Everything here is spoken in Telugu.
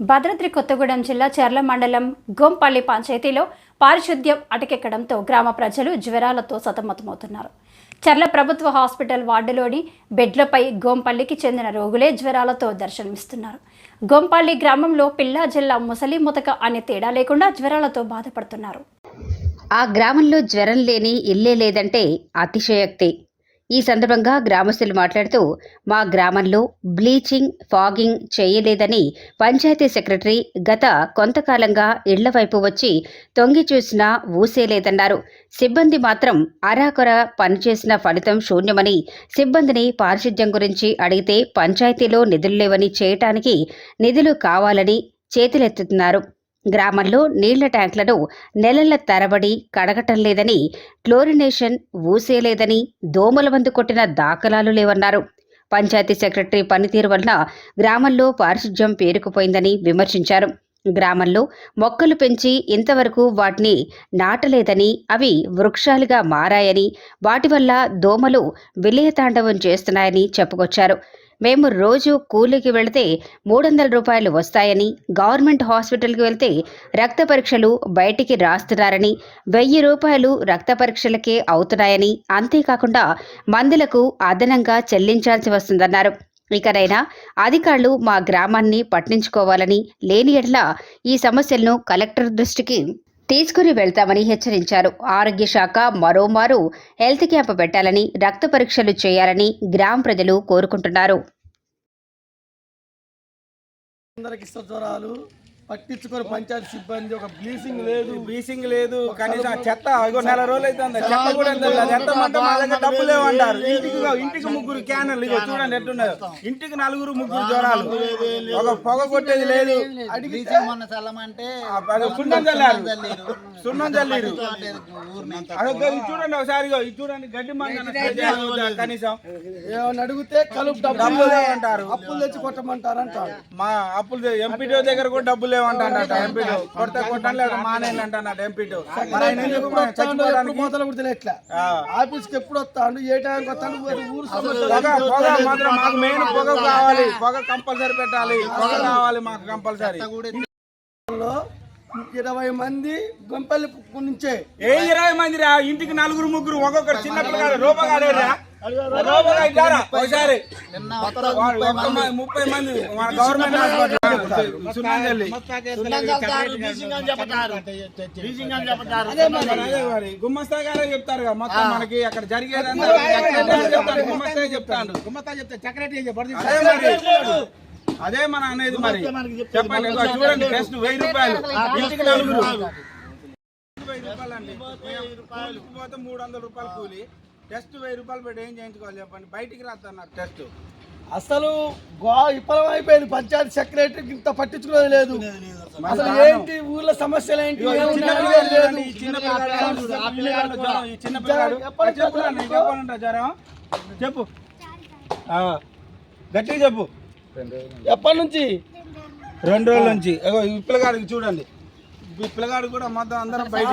భద్రాద్రి కొత్తగూడెం జిల్లా చెర్ల మండలం గోంపల్లి పంచాయతీలో పారిశుద్ధ్యం అటకెక్కడంతో గ్రామ ప్రజలు జ్వరాలతో సతమతమవుతున్నారు. చెర్ల ప్రభుత్వ హాస్పిటల్ వార్డులోని బెడ్లపై గోంపల్లికి చెందిన రోగులే జ్వరాలతో దర్శనమిస్తున్నారు. గోంపల్లి గ్రామంలో పిల్లా జిల్లా ముసలి ముతక అనే తేడా లేకుండా జ్వరాలతో బాధపడుతున్నారు. ఆ గ్రామంలో జ్వరం లేని ఇల్లే లేదంటే అతిశయోక్తి. ఈ సందర్భంగా గ్రామస్తులు మాట్లాడుతూ మా గ్రామంలో బ్లీచింగ్ ఫాగింగ్ చేయలేదని పంచాయతీ సెక్రటరీ గత కొంతకాలంగా ఇళ్ళ వైపు వచ్చి తొంగి చూసినా ఊసేలేదన్నారు. సిబ్బంది మాత్రం అరాకొర పనిచేసిన ఫలితం శూన్యమని సిబ్బందిని పారిశుద్ధ్యం గురించి అడిగితే పంచాయతీలో నిధులు లేవని చేయటానికి నిధులు కావాలని చేతులెత్తుతున్నారు. గ్రామంలో నీళ్ళ ట్యాంకులను నెలల తరబడి కడగటం లేదని క్లోరినేషన్ ఊసేలేదని దోమల మందు కొట్టిన దాఖలాలు లేవన్నారు. పంచాయతీ సెక్రటరీ పనితీరు వలన గ్రామంలో పారిశుధ్యం పేరుకుపోయిందని విమర్శించారు. గ్రామంలో మొక్కలు పెంచి ఇంతవరకు వాటిని నాటలేదని అవి వృక్షాలుగా మారాయని వాటి వల్ల దోమలు విలయతాండవం చేస్తున్నాయని చెప్పుకొచ్చారు. మేము రోజు కూలికి వెళితే మూడు వందల రూపాయలు వస్తాయని గవర్నమెంట్ హాస్పిటల్కి వెళ్తే రక్త పరీక్షలు బయటికి రాస్తున్నారని వెయ్యి రూపాయలు రక్త పరీక్షలకే అవుతున్నాయని అంతేకాకుండా మందులకు అదనంగా చెల్లించాల్సి వస్తుందన్నారు. ఇకనైనా అధికారులు మా గ్రామాన్ని పట్టించుకోవాలని లేని ఎట్లా ఈ సమస్యలను కలెక్టర్ దృష్టికి తీసుకుని వెళ్తామని హెచ్చరించారు. ఆరోగ్య శాఖ మరోమారు హెల్త్ క్యాంపు పెట్టాలని రక్త పరీక్షలు చేయాలని గ్రామ ప్రజలు కోరుకుంటున్నారు. అందరికి పట్టించుకొని పంచాయతీ సిబ్బంది ఒక బ్లీచింగ్ లేదు. బీసింగ్ లేదు. కనీసం ఆ చెత్త ఇగో నెల రోజులు అవుతుంది. చెత్త కూడా ఎంత మా దగ్గర లేవంటారు ఇంటికి ఇంటికి ముగ్గురు క్యానర్లు ఇగో చూడండి ఎట్టున్నారు ఇంటికి నలుగురు ముగ్గురు జ్వరాలు. ఒక పొగ కొట్టేది లేదు బ్లీచింగ్ సున్నం చల్లారు. సున్నం చల్లిరు. చూడండి ఒకసారి ఇది చూడండి గడ్డి కనీసం? అడిగితే కలుపు డబ్బులు. లేవంటారు అప్పులు తెచ్చి కొట్టమంటారు అంటారు మా అప్పులు ఎంపీడో దగ్గర కూడా డబ్బులు లేవంటాడట ఎంపీడో? కొడితే కొట్టాలి లేదా మానేయాలి అంటాడు ఎంపీడో. మరి ఆయన ఎందుకు ఎప్పుడు వస్తాడు? ఏ టైంకి వస్తాడు? ఊరు పొగ మాత్రం మాకు మెయిన్ పొగ కావాలి. పొగ కంపల్సరీ పెట్టాలి. పొగ కావాలి మాకు కంపల్సరీ. ఇరవై మంది గొంపల్లి నుంచే. ఏ ఇరవై మంది రా? ఇంటికి నలుగురు ముగ్గురు ఒక్కొక్కరు చిన్న పిల్లగాడు ముప్పై మంది మన గవర్నమెంట్ హాస్పిటల్ గుమ్మస్తా గారే చెప్తారు మొత్తం మనకి అక్కడ జరిగేదంతా చెప్తాను గుమ్మస్తా చెప్తాను అదే మరి. అదే మన అనేది మరి చెప్పండి చూడండి టెస్ట్ వెయ్యి రూపాయలు. ఇంటికి నలుగురు వెయ్యి రూపాయలు అండి మూడు వందల రూపాయలు కూలి. టెస్ట్ వెయ్యి రూపాయలు పెట్టి ఏం చేయించుకోవాలి చెప్పండి? బయటికి రాస్తున్నారు టెస్ట్. అసలు గో విఫలం అయిపోయింది. పంచాయతీ సెక్రటరీకి ఇంత పట్టించుకునేది లేదు. అసలు ఏంటి ఊర్లో సమస్యలు ఏంటి? జ్వరం, చెప్పు. గట్టిగా చెప్పు. ఎప్పటి నుంచి? రెండు రోజుల నుంచి. పిల్లగాడికి చూడండి. ఈ పిల్లగాడు కూడా మొత్తం అందరం బయట